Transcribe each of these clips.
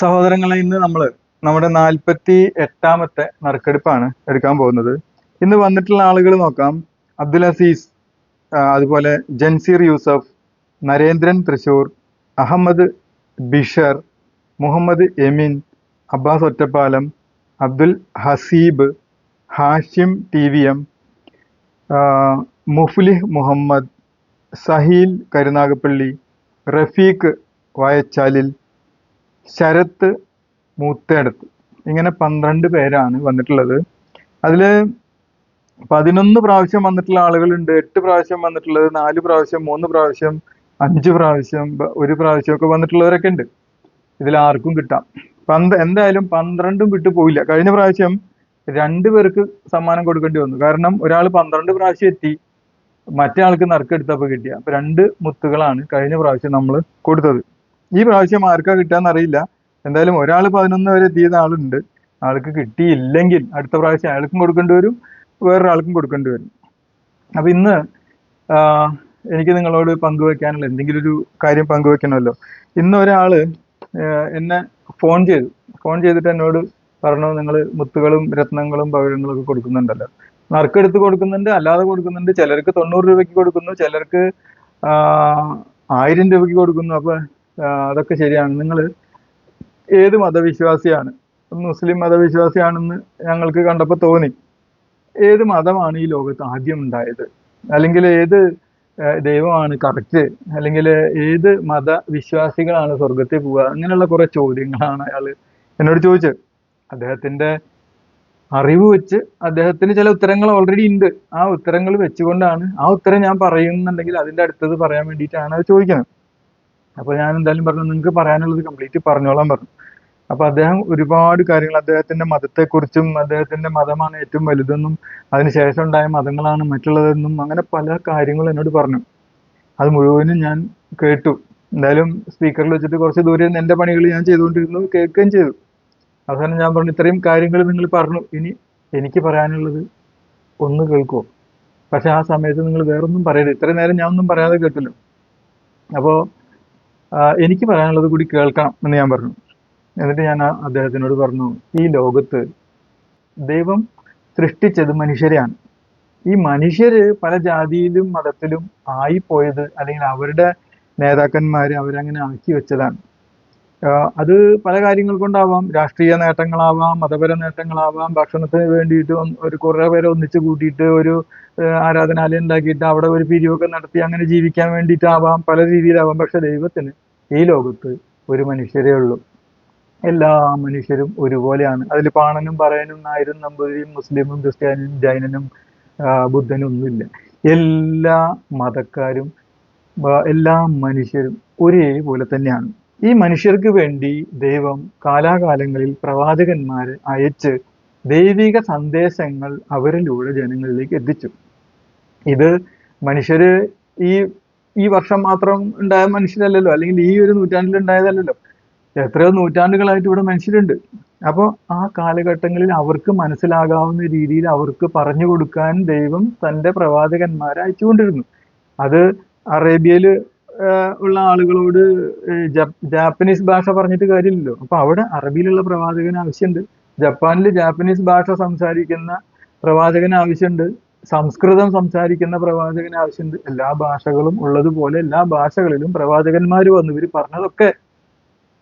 സഹോദരങ്ങളെ ഇന്ന് നമ്മൾ നമ്മുടെ നാൽപ്പത്തി എട്ടാമത്തെ നറുക്കെടുപ്പാണ് എടുക്കാൻ പോകുന്നത്. ഇന്ന് വന്നിട്ടുള്ള ആളുകൾ നോക്കാം. അബ്ദുൽ അസീസ് അതുപോലെ Janseer Yusuf Narendran Thrissur Ahammed Bishar Muhammed Emin Abbas Ottapalam Abdul Haseeb Hashim T V M Mufleeh Muhammed Saheel Karunagappally Rafeeq Vayachalil Sarath Moothedath. ഇങ്ങനെ പന്ത്രണ്ട് പേരാണ് വന്നിട്ടുള്ളത്. അതിൽ പതിനൊന്ന് പ്രാവശ്യം വന്നിട്ടുള്ള ആളുകളുണ്ട്. എട്ട് പ്രാവശ്യം വന്നിട്ടുള്ളത് നാല് പ്രാവശ്യം മൂന്ന് പ്രാവശ്യം അഞ്ച് പ്രാവശ്യം ഒരു പ്രാവശ്യം ഒക്കെ വന്നിട്ടുള്ളവരൊക്കെ ഉണ്ട്. ഇതിൽ ആർക്കും കിട്ടാം. പന്ത് എന്തായാലും പന്ത്രണ്ടും വിട്ടു പോയില്ല. കഴിഞ്ഞ പ്രാവശ്യം രണ്ടു പേർക്ക് സമ്മാനം കൊടുക്കേണ്ടി വന്നു. കാരണം ഒരാൾ പന്ത്രണ്ട് പ്രാവശ്യം എത്തി മറ്റേ ആൾക്ക് നറുക്കെടുത്തപ്പോൾ കിട്ടിയ. അപ്പൊ രണ്ട് മുത്തുകളാണ് കഴിഞ്ഞ പ്രാവശ്യം നമ്മൾ കൊടുത്തത്. ഈ പ്രാവശ്യം ആർക്കാ കിട്ടാന്നറിയില്ല. എന്തായാലും ഒരാൾ പതിനൊന്ന് വരെ എത്തിയത് ആളുണ്ട്. ആൾക്ക് കിട്ടിയില്ലെങ്കിൽ അടുത്ത പ്രാവശ്യം അയാൾക്കും കൊടുക്കേണ്ടി വരും വേറൊരാൾക്കും കൊടുക്കേണ്ടി വരും. അപ്പൊ ഇന്ന് എനിക്ക് നിങ്ങളോട് പങ്കുവെക്കാനുള്ള എന്തെങ്കിലും ഒരു കാര്യം പങ്കുവെക്കണമല്ലോ. ഇന്ന് ഒരാൾ എന്നെ ഫോൺ ചെയ്തു. ഫോൺ ചെയ്തിട്ട് എന്നോട് പറഞ്ഞു നിങ്ങൾ മുത്തുകളും രത്നങ്ങളും പവിഴങ്ങളും ഒക്കെ കൊടുക്കുന്നുണ്ടല്ലോ. നറുക്കെടുത്ത് കൊടുക്കുന്നുണ്ട് അല്ലാതെ കൊടുക്കുന്നുണ്ട്. ചിലർക്ക് തൊണ്ണൂറ് രൂപയ്ക്ക് കൊടുക്കുന്നു ചിലർക്ക് ആയിരം രൂപയ്ക്ക് കൊടുക്കുന്നു. അപ്പൊ ആ, അതൊക്കെ ശരിയാണ്. നിങ്ങൾ ഏത് മതവിശ്വാസിയാണ്? മുസ്ലിം മതവിശ്വാസിയാണെന്ന് ഞങ്ങൾക്ക് കണ്ടപ്പോൾ തോന്നി. ഏത് മതമാണ് ഈ ലോകത്ത് ആദ്യം ഉണ്ടായത്? അല്ലെങ്കിൽ ഏത് ദൈവമാണ് കറക്റ്റ് അല്ലെങ്കിൽ ഏത് മതവിശ്വാസികളാണ് സ്വർഗത്തിൽ പോവുക? അങ്ങനെയുള്ള കുറെ ചോദ്യങ്ങളാണ് അയാൾ എന്നോട് ചോദിച്ചത്. അദ്ദേഹത്തിന്റെ അറിവ് വെച്ച് അദ്ദേഹത്തിന് ചില ഉത്തരങ്ങൾ ഓൾറെഡി ഉണ്ട്. ആ ഉത്തരങ്ങൾ വെച്ചുകൊണ്ടാണ് ആ ഉത്തരം ഞാൻ പറയുന്നുണ്ടെങ്കിൽ അതിന്റെ അടുത്തത് പറയാൻ വേണ്ടിയിട്ടാണ് അത് ചോദിക്കുന്നത്. അപ്പൊ ഞാൻ എന്തായാലും പറഞ്ഞു നിങ്ങൾക്ക് പറയാനുള്ളത് കംപ്ലീറ്റ് പറഞ്ഞോളാൻ പറഞ്ഞു. അപ്പൊ അദ്ദേഹം ഒരുപാട് കാര്യങ്ങൾ അദ്ദേഹത്തിന്റെ മതത്തെക്കുറിച്ചും അദ്ദേഹത്തിന്റെ മതമാണ് ഏറ്റവും വലുതെന്നും അതിനുശേഷം ഉണ്ടായ മതങ്ങളാണ് മറ്റുള്ളതെന്നും അങ്ങനെ പല കാര്യങ്ങളും എന്നോട് പറഞ്ഞു. അത് മുഴുവനും ഞാൻ കേട്ടു. എന്തായാലും സ്പീക്കറിൽ വെച്ചിട്ട് കുറച്ച് ദൂരെ നിന്ന് എന്റെ പണികൾ ഞാൻ ചെയ്തുകൊണ്ടിരുന്നു കേൾക്കുകയും ചെയ്തു. അവസാനം ഞാൻ പറഞ്ഞു ഇത്രയും കാര്യങ്ങൾ നിങ്ങൾ പറഞ്ഞു. ഇനി എനിക്ക് പറയാനുള്ളത് ഒന്ന് കേൾക്കുമോ പക്ഷെ ആ സമയത്ത് നിങ്ങൾ വേറൊന്നും പറയരുത്. ഇത്രയും നേരം ഞാൻ ഒന്നും പറയാതെ കേട്ടല്ലോ. അപ്പോ ആ, എനിക്ക് പറയാനുള്ളത് കൂടി കേൾക്കണം എന്ന് ഞാൻ പറഞ്ഞു. എന്നിട്ട് ഞാൻ അദ്ദേഹത്തിനോട് പറഞ്ഞു ഈ ലോകത്ത് ദൈവം സൃഷ്ടിച്ചത് മനുഷ്യരെയാണ്. ഈ മനുഷ്യര് പല ജാതിയിലും മതത്തിലും ആയിപ്പോയത് അല്ലെങ്കിൽ അവരുടെ നേതാക്കന്മാര് അവരങ്ങനെ ആക്കി വെച്ചതാണ്. അത് പല കാര്യങ്ങൾ കൊണ്ടാവാം. രാഷ്ട്രീയ നേട്ടങ്ങളാവാം മതപര നേട്ടങ്ങളാവാം. ഭക്ഷണത്തിന് വേണ്ടിയിട്ട് ഒരു കുറേ പേരെ ഒന്നിച്ചു കൂട്ടിയിട്ട് ഒരു ആരാധനാലയം ഉണ്ടാക്കിയിട്ട് അവിടെ ഒരു പിരിവൊക്കെ നടത്തി അങ്ങനെ ജീവിക്കാൻ വേണ്ടിയിട്ടാവാം. പല രീതിയിലാവാം. പക്ഷെ ദൈവത്തിന് ഈ ലോകത്ത് ഒരു മനുഷ്യരേ ഉള്ളൂ. എല്ലാ മനുഷ്യരും ഒരുപോലെയാണ്. അതിൽ പാണനും പറയനും നായരും നമ്പൂതിരിയും മുസ്ലിമും ക്രിസ്ത്യാനിയും ജൈനനും ബുദ്ധനും ഒന്നുമില്ല എല്ലാ മതക്കാരും എല്ലാ മനുഷ്യരും ഒരേപോലെ തന്നെയാണ്. ഈ മനുഷ്യർക്ക് വേണ്ടി ദൈവം കാലാകാലങ്ങളിൽ പ്രവാചകന്മാരെ അയച്ച് ദൈവിക സന്ദേശങ്ങൾ അവരിലൂടെ ജനങ്ങളിലേക്ക് എത്തിച്ചു. ഇത് മനുഷ്യര് ഈ ഈ വർഷം മാത്രം ഉണ്ടായ മനുഷ്യരല്ലല്ലോ? അല്ലെങ്കിൽ ഈ ഒരു നൂറ്റാണ്ടിൽ ഉണ്ടായതല്ലല്ലോ? എത്രയോ നൂറ്റാണ്ടുകളായിട്ട് ഇവിടെ മനുഷ്യരുണ്ട്. അപ്പോൾ ആ കാലഘട്ടങ്ങളിൽ അവർക്ക് മനസ്സിലാകാവുന്ന രീതിയിൽ അവർക്ക് പറഞ്ഞു കൊടുക്കാൻ ദൈവം തന്റെ പ്രവാചകന്മാരെ അയച്ചുകൊണ്ടിരുന്നു. അത് അറേബ്യയിൽ ഉള്ള ആളുകളോട് ജാപ്പനീസ് ഭാഷ പറഞ്ഞിട്ട് കാര്യമില്ലല്ലോ. അപ്പൊ അവിടെ അറബിയിലുള്ള പ്രവാചകന് ആവശ്യമുണ്ട്. ജപ്പാനിൽ ജാപ്പനീസ് ഭാഷ സംസാരിക്കുന്ന പ്രവാചകന് ആവശ്യമുണ്ട്. സംസ്കൃതം സംസാരിക്കുന്ന പ്രവാചകന് ആവശ്യമുണ്ട്. എല്ലാ ഭാഷകളും ഉള്ളതുപോലെ എല്ലാ ഭാഷകളിലും പ്രവാചകന്മാർ വന്നു. ഇവർ പറഞ്ഞതൊക്കെ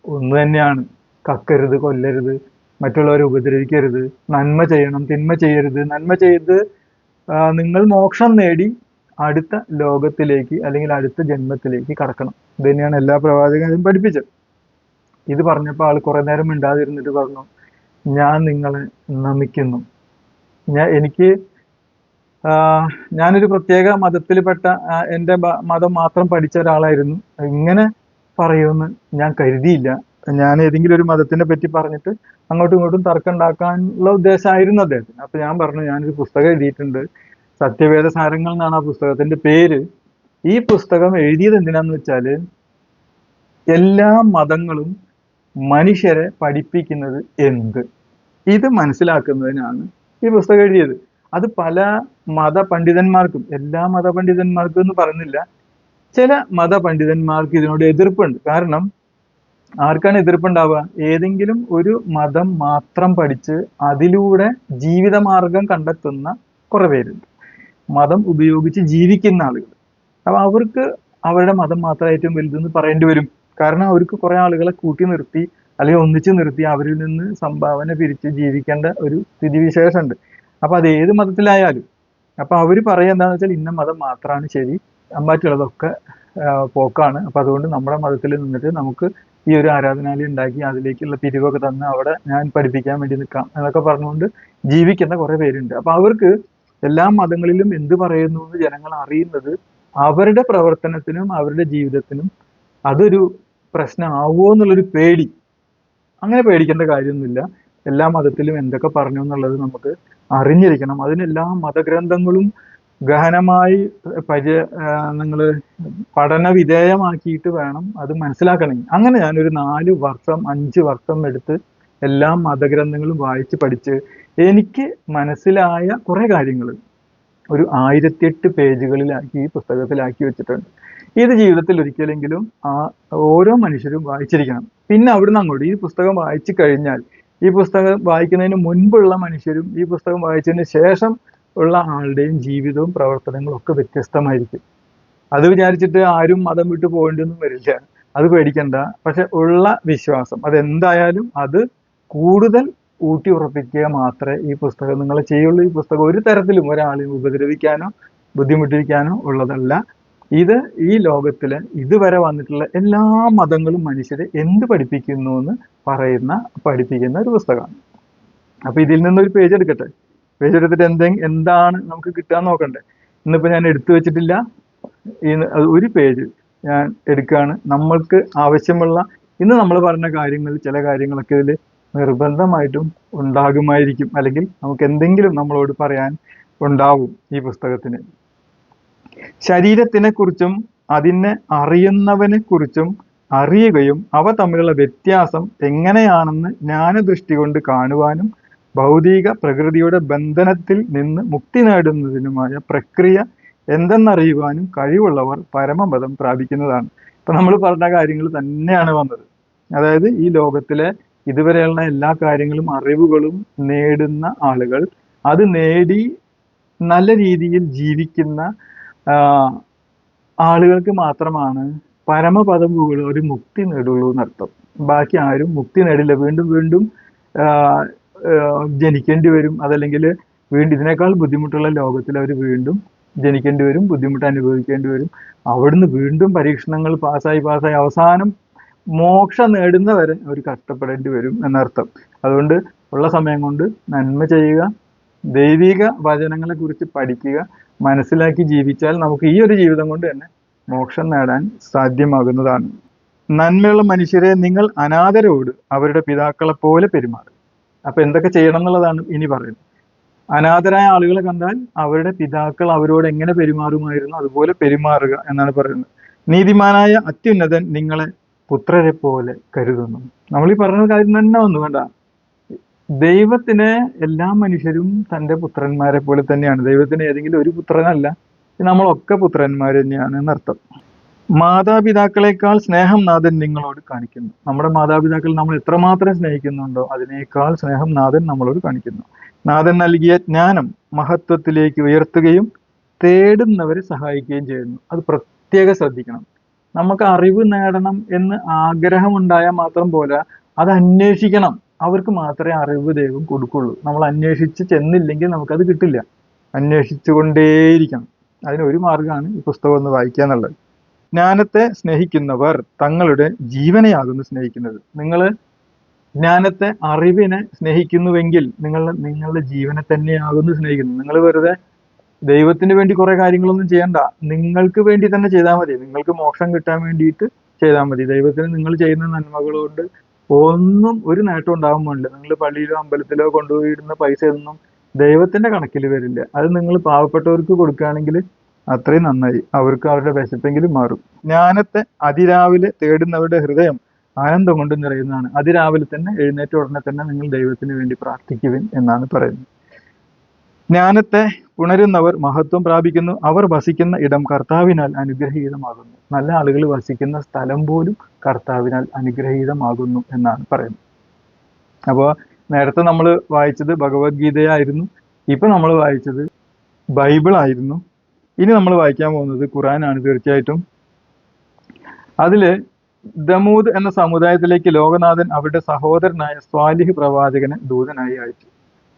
ഒന്ന് തന്നെയാണ്. കക്കരുത് കൊല്ലരുത് മറ്റുള്ളവരെ ഉപദ്രവിക്കരുത് നന്മ ചെയ്യണം തിന്മ ചെയ്യരുത്. നന്മ ചെയ്ത് നിങ്ങൾ മോക്ഷം നേടി അടുത്ത ലോകത്തിലേക്ക് അല്ലെങ്കിൽ അടുത്ത ജന്മത്തിലേക്ക് കടക്കണം. ഇത് തന്നെയാണ് എല്ലാ പ്രവാചകരും പഠിപ്പിച്ചത്. ഇത് പറഞ്ഞപ്പോൾ ആൾ കുറേ നേരം മിണ്ടാതിരുന്നിട്ട് പറഞ്ഞു ഞാൻ നിങ്ങളെ നമിക്കുന്നു. ഞാൻ എനിക്ക് ഞാനൊരു പ്രത്യേക മതത്തിൽപ്പെട്ട പെട്ട എന്റെ മതം മാത്രം പഠിച്ച ഒരാളായിരുന്നു. ഇങ്ങനെ പറയുമെന്ന് ഞാൻ കരുതിയില്ല. ഞാൻ ഏതെങ്കിലും ഒരു മതത്തിനെ പറ്റി പറഞ്ഞിട്ട് അങ്ങോട്ടും ഇങ്ങോട്ടും തർക്കം ഉണ്ടാക്കാനുള്ള ഉദ്ദേശമായിരുന്നു അദ്ദേഹത്തിന്. അപ്പൊ ഞാൻ പറഞ്ഞു ഞാനൊരു പുസ്തകം എഴുതിയിട്ടുണ്ട്. സത്യവേദ സാരങ്ങൾ എന്നാണ് ആ പുസ്തകത്തിന്റെ പേര്. ഈ പുസ്തകം എഴുതിയത് എന്തിനാന്ന് വെച്ചാൽ എല്ലാ മതങ്ങളും മനുഷ്യരെ പഠിപ്പിക്കുന്നത് എന്ത്? ഇത് മനസ്സിലാക്കുന്നതിനാണ് ഈ പുസ്തകം എഴുതിയത്. അത് പല മത പണ്ഡിതന്മാർക്കും എല്ലാ മത പണ്ഡിതന്മാർക്കും എന്ന് പറയുന്നില്ല. ചില മത പണ്ഡിതന്മാർക്ക് ഇതിനോട് എതിർപ്പുണ്ട്. കാരണം ആർക്കാണ് എതിർപ്പുണ്ടാവുക? ഏതെങ്കിലും ഒരു മതം മാത്രം പഠിച്ച് അതിലൂടെ ജീവിതമാർഗം കണ്ടെത്തുന്ന കുറെ പേരുണ്ട്. മതം ഉപയോഗിച്ച് ജീവിക്കുന്ന ആളുകൾ. അപ്പൊ അവർക്ക് അവരുടെ മതം മാത്രം ഏറ്റവും വലുതെന്ന് പറയേണ്ടി വരും. കാരണം അവർക്ക് കുറെ ആളുകളെ കൂട്ടി നിർത്തി അല്ലെങ്കിൽ ഒന്നിച്ചു നിർത്തി അവരിൽ നിന്ന് സംഭാവന പിരിച്ച് ജീവിക്കേണ്ട ഒരു സ്ഥിതിവിശേഷമുണ്ട്. അപ്പൊ അത് ഏത് മതത്തിലായാലും അപ്പൊ അവർ പറയുക എന്താന്ന് വെച്ചാൽ ഇന്ന മതം മാത്രമാണ് ശരി മറ്റുള്ളതൊക്കെ പോക്കാണ്. അപ്പൊ അതുകൊണ്ട് നമ്മുടെ മതത്തിൽ നിന്നിട്ട് നമുക്ക് ഈ ഒരു ആരാധനാലയം ഉണ്ടാക്കി അതിലേക്കുള്ള പിരിവൊക്കെ തന്ന് അവിടെ ഞാൻ പഠിപ്പിക്കാൻ വേണ്ടി നിൽക്കാം എന്നൊക്കെ പറഞ്ഞുകൊണ്ട് ജീവിക്കുന്ന കുറെ പേരുണ്ട്. അപ്പൊ അവർക്ക് എല്ലാ മതങ്ങളിലും എന്ത് പറയുന്നു എന്ന് ജനങ്ങൾ അറിയുന്നത് അവരുടെ പ്രവർത്തനത്തിനും അവരുടെ ജീവിതത്തിനും അതൊരു പ്രശ്നമാവുമോ എന്നുള്ളൊരു പേടി. അങ്ങനെ പേടിക്കേണ്ട കാര്യമൊന്നുമില്ല. എല്ലാ മതത്തിലും എന്തൊക്കെ പറഞ്ഞു എന്നുള്ളത് നമുക്ക് അറിഞ്ഞിരിക്കണം. അതിനെല്ലാ മതഗ്രന്ഥങ്ങളും ഗഹനമായി പരി നിങ്ങൾ പഠന വിധേയമാക്കിയിട്ട് വേണം അത് മനസ്സിലാക്കണമെങ്കിൽ. അങ്ങനെ ഞാനൊരു നാല് വർഷം അഞ്ച് വർഷം എടുത്ത് എല്ലാ മതഗ്രന്ഥങ്ങളും വായിച്ച് പഠിച്ച് എനിക്ക് മനസ്സിലായ കുറേ കാര്യങ്ങൾ ഒരു ആയിരത്തിയെട്ട് പേജുകളിലാക്കി ഈ പുസ്തകത്തിലാക്കി വെച്ചിട്ടുണ്ട്. ഇത് ജീവിതത്തിൽ ഒരിക്കലെങ്കിലും ആ ഓരോ മനുഷ്യരും വായിച്ചിരിക്കണം. പിന്നെ അവിടുന്ന് അങ്ങോട്ട് ഈ പുസ്തകം വായിച്ചു കഴിഞ്ഞാൽ ഈ പുസ്തകം വായിക്കുന്നതിന് മുൻപുള്ള മനുഷ്യരും ഈ പുസ്തകം വായിച്ചതിന് ശേഷം ഉള്ള ആളുടെയും ജീവിതവും പ്രവർത്തനങ്ങളും ഒക്കെ വ്യത്യസ്തമായിരിക്കും. അത് വിചാരിച്ചിട്ട് ആരും മതം വിട്ടു പോകേണ്ടൊന്നും വരില്ല. അത് പേടിക്കണ്ട. പക്ഷെ ഉള്ള വിശ്വാസം അതെന്തായാലും അത് കൂടുതൽ ഊട്ടി ഉറപ്പിക്കുക മാത്രമേ ഈ പുസ്തകം നിങ്ങൾ ചെയ്യുള്ളൂ. ഈ പുസ്തകം ഒരു തരത്തിലും ഒരാളെയും ഉപദ്രവിക്കാനോ ബുദ്ധിമുട്ടിക്കാനോ ഉള്ളതല്ല. ഇത് ഈ ലോകത്തിലെ ഇതുവരെ വന്നിട്ടുള്ള എല്ലാ മതങ്ങളും മനുഷ്യരെ എന്ത് പഠിപ്പിക്കുന്നു എന്ന് പറയുന്ന പഠിപ്പിക്കുന്ന ഒരു പുസ്തകമാണ്. അപ്പൊ ഇതിൽ നിന്നൊരു പേജ് എടുക്കട്ടെ. പേജ് എടുത്തിട്ട് എന്തെങ്കിലും എന്താണ് നമുക്ക് കിട്ടാൻ നോക്കണ്ടേ? ഇന്നിപ്പോ ഞാൻ എടുത്തു വെച്ചിട്ടില്ല. ഒരു പേജ് ഞാൻ എടുക്കുകയാണ്. നമ്മൾക്ക് ആവശ്യമുള്ള ഇന്ന് നമ്മൾ പറഞ്ഞ കാര്യങ്ങൾ ചില കാര്യങ്ങളൊക്കെ ഇതിൽ നിർബന്ധമായിട്ടും ഉണ്ടാകുമായിരിക്കും. അല്ലെങ്കിൽ നമുക്ക് എന്തെങ്കിലും നമ്മളോട് പറയാൻ ഉണ്ടാവും ഈ പുസ്തകത്തിന്. ശരീരത്തിനെ കുറിച്ചും അതിനെ അറിയുന്നവനെ കുറിച്ചും അറിയുകയും അവ തമ്മിലുള്ള വ്യത്യാസം എങ്ങനെയാണെന്ന് ജ്ഞാനദൃഷ്ടി കൊണ്ട് കാണുവാനും ഭൗതിക പ്രകൃതിയുടെ ബന്ധനത്തിൽ നിന്ന് മുക്തി നേടുന്നതിനുമായ പ്രക്രിയ എന്തെന്നറിയുവാനും കഴിവുള്ളവർ പരമപദം പ്രാപിക്കുന്നതാണ്. ഇപ്പൊ നമ്മൾ പറഞ്ഞ കാര്യങ്ങൾ തന്നെയാണ് വന്നത്. അതായത് ഈ ലോകത്തിലെ ഇതുവരെയുള്ള എല്ലാ കാര്യങ്ങളും അറിവുകളും നേടുന്ന ആളുകൾ. അത് നേടി നല്ല രീതിയിൽ ജീവിക്കുന്ന ആളുകൾക്ക് മാത്രമാണ് പരമപദം പോലുള്ള ഒരു മുക്തി നേടുള്ളൂ എന്നർത്ഥം. ബാക്കി ആരും മുക്തി നേടില്ല. വീണ്ടും വീണ്ടും ജനിക്കേണ്ടി വരും. അതല്ലെങ്കിൽ വീണ്ടും ഇതിനേക്കാൾ ബുദ്ധിമുട്ടുള്ള ലോകത്തിൽ അവർ വീണ്ടും ജനിക്കേണ്ടി വരും ബുദ്ധിമുട്ട് അനുഭവിക്കേണ്ടി വരും. അവിടുന്ന് വീണ്ടും പരീക്ഷണങ്ങൾ പാസ്സായി പാസ്സായി അവസാനം മോക്ഷം നേടുന്നവരെ അവർ കഷ്ടപ്പെടേണ്ടി വരും എന്നർത്ഥം. അതുകൊണ്ട് ഉള്ള സമയം കൊണ്ട് നന്മ ചെയ്യുക ദൈവിക വചനങ്ങളെ കുറിച്ച് പഠിക്കുക മനസ്സിലാക്കി ജീവിച്ചാൽ നമുക്ക് ഈ ഒരു ജീവിതം കൊണ്ട് തന്നെ മോക്ഷം നേടാൻ സാധ്യമാകുന്നതാണ്. നന്മയുള്ള മനുഷ്യരെ നിങ്ങൾ അനാദരവോട് അവരുടെ പിതാക്കളെ പോലെ പെരുമാറും അപ്പൊ എന്തൊക്കെ ചെയ്യണം എന്നുള്ളതാണ് ഇനി പറയുന്നത്. അനാഥരായ ആളുകളെ കണ്ടാൽ അവരുടെ പിതാക്കൾ അവരോട് എങ്ങനെ പെരുമാറുമായിരുന്നു അതുപോലെ പെരുമാറുക എന്നാണ് പറയുന്നത്. നീതിമാനായ അത്യുന്നതൻ നിങ്ങളെ പുത്രരെ പോലെ കരുതുന്നു. നമ്മൾ ഈ പറഞ്ഞ കാര്യം തന്നെ ഒന്നു വേണ്ട ദൈവത്തിന് എല്ലാ മനുഷ്യരും തന്റെ പുത്രന്മാരെ പോലെ തന്നെയാണ്. ദൈവത്തിന് ഏതെങ്കിലും ഒരു പുത്രനല്ല നമ്മളൊക്കെ പുത്രന്മാർ തന്നെയാണ് എന്നർത്ഥം. മാതാപിതാക്കളെക്കാൾ സ്നേഹം നാഥൻ നിങ്ങളോട് കാണിക്കുന്നു. നമ്മുടെ മാതാപിതാക്കൾ നമ്മൾ എത്രമാത്രം സ്നേഹിക്കുന്നുണ്ടോ അതിനേക്കാൾ സ്നേഹം നാഥൻ നമ്മളോട് കാണിക്കുന്നു. നാഥൻ നൽകിയ ജ്ഞാനം മഹത്വത്തിലേക്ക് ഉയർത്തുകയും തേടുന്നവരെ സഹായിക്കുകയും ചെയ്യുന്നു. അത് പ്രത്യേകം ശ്രദ്ധിക്കണം. നമുക്ക് അറിവ് നേടണം എന്ന് ആഗ്രഹമുണ്ടായാൽ മാത്രം പോരാ. അത് അന്വേഷിക്കണം. അവർക്ക് മാത്രമേ അറിവ് ദൈവം കൊടുക്കുള്ളൂ. നമ്മൾ അന്വേഷിച്ച് ചെന്നില്ലെങ്കിൽ നമുക്കത് കിട്ടില്ല. അന്വേഷിച്ചു കൊണ്ടേയിരിക്കണം അതിനൊരു മാർഗമാണ് ഈ പുസ്തകം ഒന്ന് വായിക്കുക എന്നുള്ളത്. ജ്ഞാനത്തെ സ്നേഹിക്കുന്നവർ തങ്ങളുടെ ജീവനെയാകുന്നു സ്നേഹിക്കുന്നത്. നിങ്ങൾ ജ്ഞാനത്തെ അറിവിനെ സ്നേഹിക്കുന്നുവെങ്കിൽ നിങ്ങൾ നിങ്ങളുടെ ജീവനെ തന്നെയാകുന്നു സ്നേഹിക്കുന്നത്. നിങ്ങൾ വെറുതെ ദൈവത്തിന് വേണ്ടി കുറെ കാര്യങ്ങളൊന്നും ചെയ്യണ്ട. നിങ്ങൾക്ക് വേണ്ടി തന്നെ ചെയ്താൽ മതി. നിങ്ങൾക്ക് മോക്ഷം കിട്ടാൻ വേണ്ടിയിട്ട് ചെയ്താൽ മതി. ദൈവത്തിന് നിങ്ങൾ ചെയ്യുന്ന നന്മകളോട് ഒന്നും ഒരു നേട്ടം ഉണ്ടാവാൻ പാടില്ല. നിങ്ങൾ പള്ളിയിലോ അമ്പലത്തിലോ കൊണ്ടുപോയിടുന്ന പൈസ ഒന്നും ദൈവത്തിന്റെ കണക്കിൽ വരില്ല. അത് നിങ്ങൾ പാവപ്പെട്ടവർക്ക് കൊടുക്കുകയാണെങ്കിൽ അത്രയും നന്നായി. അവർക്ക് അവരുടെ വിശപ്പെങ്കിലും മാറും. ജ്ഞാനത്തെ അതിരാവിലെ തേടുന്നവരുടെ ഹൃദയം ആനന്ദം കൊണ്ട് നിറയുന്നതാണ്. അതിരാവിലെ തന്നെ എഴുന്നേറ്റ ഉടനെ തന്നെ നിങ്ങൾ ദൈവത്തിന് വേണ്ടി പ്രാർത്ഥിക്കുവിൻ എന്നാണ് പറയുന്നത്. ജ്ഞാനത്തെ ഉണരുന്നവർ മഹത്വം പ്രാപിക്കുന്നു. അവർ വസിക്കുന്ന ഇടം കർത്താവിനാൽ അനുഗ്രഹീതമാകുന്നു. നല്ല ആളുകൾ വസിക്കുന്ന സ്ഥലം പോലും കർത്താവിനാൽ അനുഗ്രഹീതമാകുന്നു എന്നാണ് പറയുന്നത്. അപ്പോൾ നേരത്തെ നമ്മൾ വായിച്ചത് ഭഗവത്ഗീതയായിരുന്നു. ഇപ്പൊ നമ്മൾ വായിച്ചത് ബൈബിൾ ആയിരുന്നു ഇനി നമ്മൾ വായിക്കാൻ പോകുന്നത് ഖുറാനാണ് തീർച്ചയായിട്ടും. അതിൽ ദമൂദ് എന്ന സമുദായത്തിലേക്ക് ലോകനാഥൻ അവരുടെ സഹോദരനായ സ്വാലിഹ് പ്രവാചകനെ ദൂതനായി അയച്ചു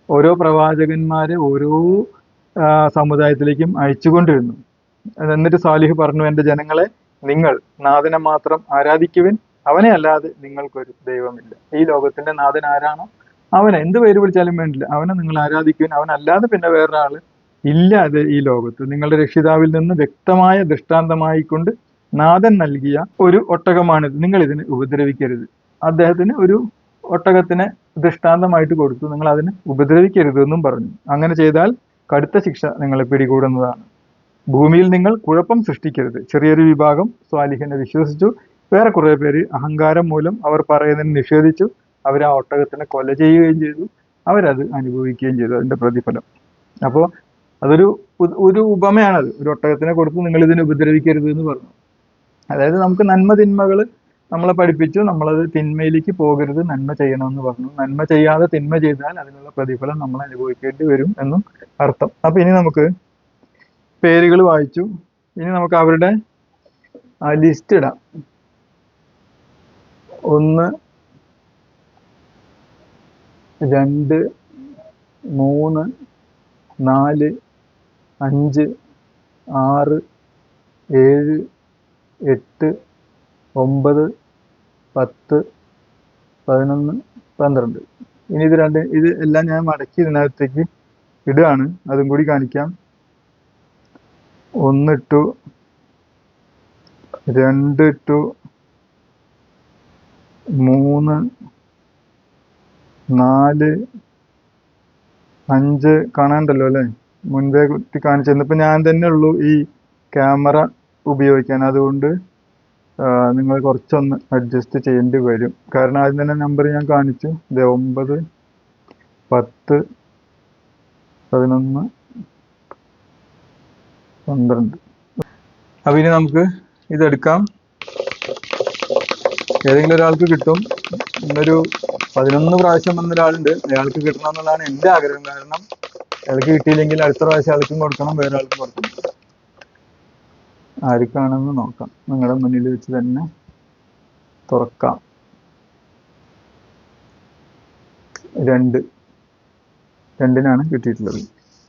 ഓരോ പ്രവാചകന്മാരെ ഓരോ സമുദായത്തിലേക്കും അയച്ചുകൊണ്ടിരുന്നു. എന്നിട്ട് സാലിഹ് പറഞ്ഞു എന്റെ ജനങ്ങളെ നിങ്ങൾ നാഥനെ മാത്രം ആരാധിക്കുവിൻ. അവനെ അല്ലാതെ നിങ്ങൾക്കൊരു ദൈവമില്ല. ഈ ലോകത്തിന്റെ നാഥൻ ആരാണോ? അവനെ എന്ത് പേര് വിളിച്ചാലും വേണ്ടില്ല. അവനെ നിങ്ങൾ ആരാധിക്കുവിൻ. അവനല്ലാതെ പിന്നെ വേറൊരാൾ ഇല്ലാതെ ഈ ലോകത്ത്. നിങ്ങളുടെ രക്ഷിതാവിൽ നിന്ന് വ്യക്തമായ ദൃഷ്ടാന്തമായിക്കൊണ്ട് നാഥൻ നൽകിയ ഒരു ഒട്ടകമാണിത്. നിങ്ങൾ ഇതിനെ ഉപദ്രവിക്കരുത്. അദ്ദേഹത്തിന് ഒരു ഒട്ടകത്തിനെ ദൃഷ്ടാന്തമായിട്ട് കൊടുത്തു. നിങ്ങൾ അതിനെ ഉപദ്രവിക്കരുത് എന്നും പറഞ്ഞു. അങ്ങനെ ചെയ്താൽ കടുത്ത ശിക്ഷ നിങ്ങളെ പിടികൂടുന്നതാണ്. ഭൂമിയിൽ നിങ്ങൾ കുഴപ്പം സൃഷ്ടിക്കരുത്. ചെറിയൊരു വിഭാഗം സ്വാലിഹിനെ വിശ്വസിച്ചു. വേറെ കുറെ പേര് അഹങ്കാരം മൂലം അവർ പറയുന്നതിന് നിഷേധിച്ചു. അവർ ആ ഒട്ടകത്തിനെ കൊല ചെയ്യുകയും ചെയ്തു. അവരത് അനുഭവിക്കുകയും ചെയ്തു. അതിന്റെ പ്രതിഫലം. അപ്പോൾ അതൊരു ഒരു ഉപമയാണത്. ഒരു ഒട്ടകത്തിനെ കൊടുത്ത് നിങ്ങൾ ഇതിനെ ഉപദ്രവിക്കരുത് എന്ന് പറഞ്ഞു. അതായത് നമുക്ക് നന്മ തിന്മകൾ നമ്മളെ പഠിപ്പിച്ചു നമ്മളത് തിന്മയിലേക്ക് പോകരുത് നന്മ ചെയ്യണമെന്ന് പറഞ്ഞു. നന്മ ചെയ്യാതെ തിന്മ ചെയ്താൽ അതിനുള്ള പ്രതിഫലം നമ്മൾ അനുഭവിക്കേണ്ടി വരും എന്നും അർത്ഥം. അപ്പൊ ഇനി നമുക്ക് പേരുകൾ വായിച്ചു. ഇനി നമുക്ക് അവരുടെ ലിസ്റ്റ് ഇടാം. ഒന്ന് രണ്ട് മൂന്ന് നാല് അഞ്ച് ആറ് ഏഴ് എട്ട് ഒമ്പത് പത്ത് പതിനൊന്ന് പന്ത്രണ്ട്. ഇനി ഇത് രണ്ട് ഇത് എല്ലാം ഞാൻ മടക്കി ഇതിനകത്തേക്ക് ഇടുകയാണ്. അതും കൂടി കാണിക്കാം. ഒന്നിട്ടു ടു മൂന്ന് നാല് അഞ്ച് കാണാണ്ടല്ലോ അല്ലേ? മുൻപേ കുട്ടി കാണിച്ചിരുന്നു. ഇപ്പൊ ഞാൻ തന്നെ ഉള്ളൂ ഈ ക്യാമറ ഉപയോഗിക്കാൻ. അതുകൊണ്ട് നിങ്ങൾ കുറച്ചൊന്ന് അഡ്ജസ്റ്റ് ചെയ്യേണ്ടി വരും. കാരണം ആദ്യം തന്നെ നമ്പർ ഞാൻ കാണിച്ചു. ഇത് ഒമ്പത് പത്ത് പതിനൊന്ന് പന്ത്രണ്ട്. അപ്പൊ ഇനി നമുക്ക് ഇതെടുക്കാം. ഏതെങ്കിലും ഒരാൾക്ക് കിട്ടും. ഇന്നൊരു പതിനൊന്ന് പ്രാവശ്യം വന്ന ഒരാളുണ്ട്. അയാൾക്ക് കിട്ടണം എന്നുള്ളതാണ് എന്റെ ആഗ്രഹം. കാരണം അയാൾക്ക് കിട്ടിയില്ലെങ്കിൽ അടുത്ത പ്രാവശ്യം അയാൾക്കും കൊടുക്കണം വേറെ ആൾക്കും കൊടുക്കണം. ആർക്കാണെന്ന് നോക്കാം. നിങ്ങളുടെ മുന്നിൽ വെച്ച് തന്നെ തുറക്കാം. രണ്ട്. രണ്ടിനാണ് കിട്ടിയിട്ടുള്ളത്.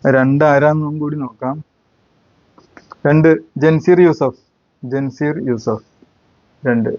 രണ്ട് ആരാന്നും കൂടി നോക്കാം. രണ്ട്. ജൻസീർ യൂസഫ്. ജൻസീർ യൂസഫ്. രണ്ട്.